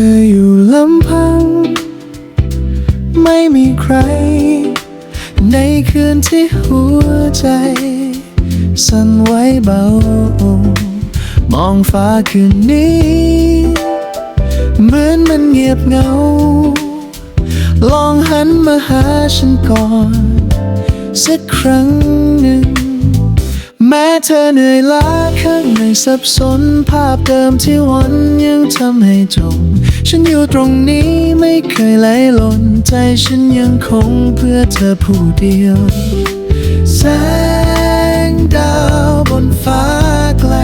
ธออยู่ลำพัง ไม่มีใคร ในคืนที่หัวใจ สั่นไหวเบา มองฟ้าคืนนี้ เหมือนมันเงียบเหงา ลองหันมาหาฉันก่อน สักครั้ง แม้เธอเหนื่อยล้าข้างในสับสนภาพเดิมที่วันยังทำให้จม ฉันอยู่ตรงนี้ไม่เคยไหลหล่นใจฉันยังคงเพื่อเธอผู้เดียว แสงดาวบนฟ้าไกล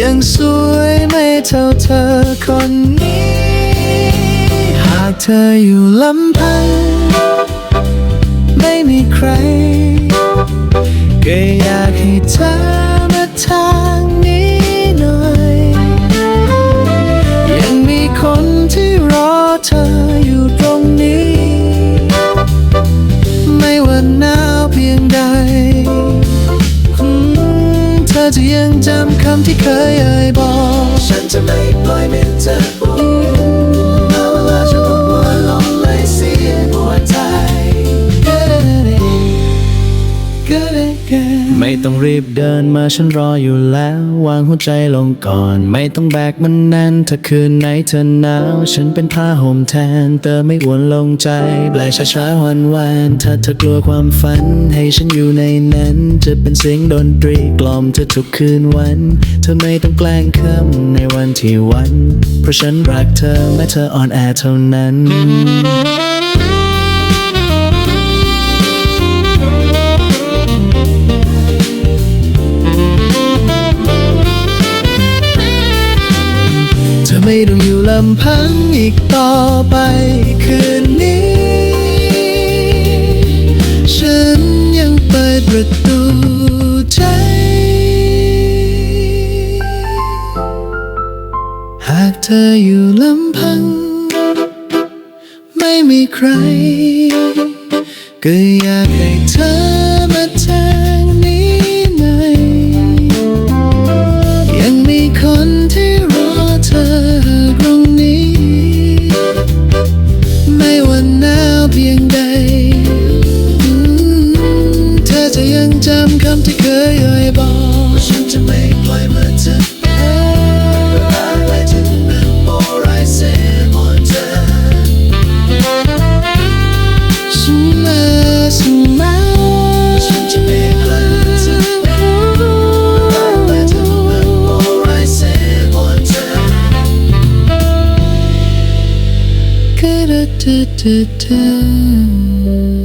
ยังสวยไม่เท่าเธอคนนี้ หากเธออยู่ลำพัง ไม่มีใคร ก็อยากให้เธอมาทางนี้หน่อย ยังมีคนที่รอเธออยู่ตรงนี้ ไม่ว่าหนาวเพียงใด เธอจะยังจำคำที่เคยเอ่ยบอก ฉันจะไม่ปล่อยมันเธอ ไม่ต้องรีบเดินมาฉันรออยู่แล้ว วางหัวใจลงก่อน ไม่ต้องแบกมันแน่นถ้าคืนไหนเธอหนาว ฉันเป็นผ้าห่มแทนเติมไม่อวนลงใจแปลช้าช้าๆวันวานถ้าเธอกลัวความฝัน ให้ฉันอยู่ในนั้น จะเป็นเสียงดนตรีกล่อมเธอทุกคืนวัน เธอไม่ต้องแกล้งคำในวันที่วัน เพราะฉันรักเธอแม้เธออ่อนแอเท่านั้น ไม่ต้องอยู่ลำพังอีกต่อไปคืนนี้ ฉันยังเปิดประตูใจ หากเธออยู่ลำพัง ไม่มีใคร ก็อยากให้เธอ คำที่เคยเอ่ยบอกฉันจะไม่ปล่อยมือเธออะไรจะเป็น more I say more เธอสุมาสุมาฉันจะไม่ปล่อยมือเธออะไรจะเป็น more I say more เธอก็ได้เธอเธอเธอ